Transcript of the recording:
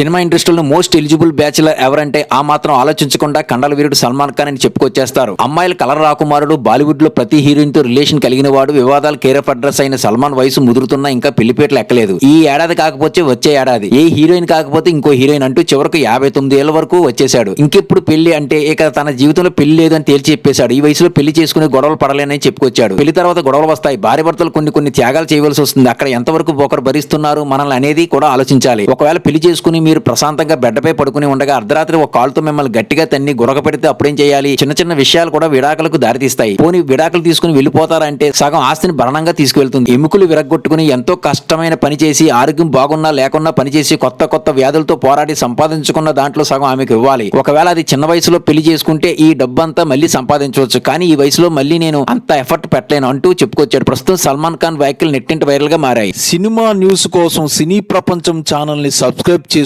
Cinema ఇండస్ట్రీలో most eligible bachelor ఎవరంటే ఆ మాత్రం ఆలోచించకుండా కండల వీరుడు సల్మాన్ ఖాన్ అని చెప్పుకొచ్చేస్తారు. అమ్మాయిల కలర్ రాకుమారుడు బాలీవుడ్లో ప్రతి హీరోయిన్తో రిలేషన్ కలిగిన వాడు వివాదాలు కేరఫ్ అడ్రస్ అయిన సల్మాన్ వయసు ముదురుతున్నా ఇంకా పెళ్ళిపేటలు ఎక్కలేదు. ఈ ఏడాది కాకపోతే వచ్చే ఏడాది. ఏ హీరోయిన్ కాకపోతే ఇంకో హీరోయిన్ అంటూ చివరకు యాభై తొమ్మిది ఏళ్ళ వరకు వచ్చేసాడు ఇంకెప్పుడు పెళ్ళి అంటే ఇక తన జీవితంలో పెళ్ళి లేదు అని తేల్చి చెప్పేశాడు. ఈ వయసులో పెళ్ళి చేసుకుని గొడవలు పడలేనని చెప్పుకొచ్చాడు. పెళ్ళి తర్వాత గొడవలు వస్తాయి. భార్య భర్తలు కొన్ని కొన్ని త్యాగాలు చేయవలసి వస్తుంది. అక్కడ ఎంతవరకు ఒకరు భరిస్తున్నారు మనల్ని అనేది కూడా ఆలోచించాలి. ఒకవేళ పెళ్ళి చేసుకుని మీరు ప్రశాంతంగా బెడ్డపై పడుకుని ఉండగా అర్ధరాత్రి ఒక కాలుతో మిమ్మల్ని గట్టిగా తన్ని గురక పెడితే అప్పుడేం చేయాలి? చిన్న చిన్న విషయాలు కూడా విడాకులకు దారితీస్తాయి. పోనీ విడాకులు తీసుకుని వెళ్ళిపోతారంటే సగం ఆస్తిని భరణంగా తీసుకువెళ్తుంది. ఎముకలు విరగొట్టుకుని ఎంతో కష్టమైన పని చేసి ఆరోగ్యం బాగున్నా లేకున్నా పనిచేసి కొత్త కొత్త వ్యాధులతో పోరాడి సంపాదించుకున్న దాంట్లో సగం ఆమెకు ఇవ్వాలి. ఒకవేళ అది చిన్న వయసులో పెళ్ళి చేసుకుంటే ఈ డబ్బంతా మళ్ళీ సంపాదించవచ్చు. కానీ ఈ వయసులో మళ్ళీ నేను అంత ఎఫర్ట్ పెట్టలేను అంటూ చెప్పుకొచ్చాడు. ప్రస్తుతం సల్మాన్ ఖాన్ వ్యాఖ్యలు నెట్టింటి వైరల్గా మారాయి. సినిమా న్యూస్ కోసం సినీ ప్రపంచం ఛానల్ని సబ్స్క్రైబ్ చేసి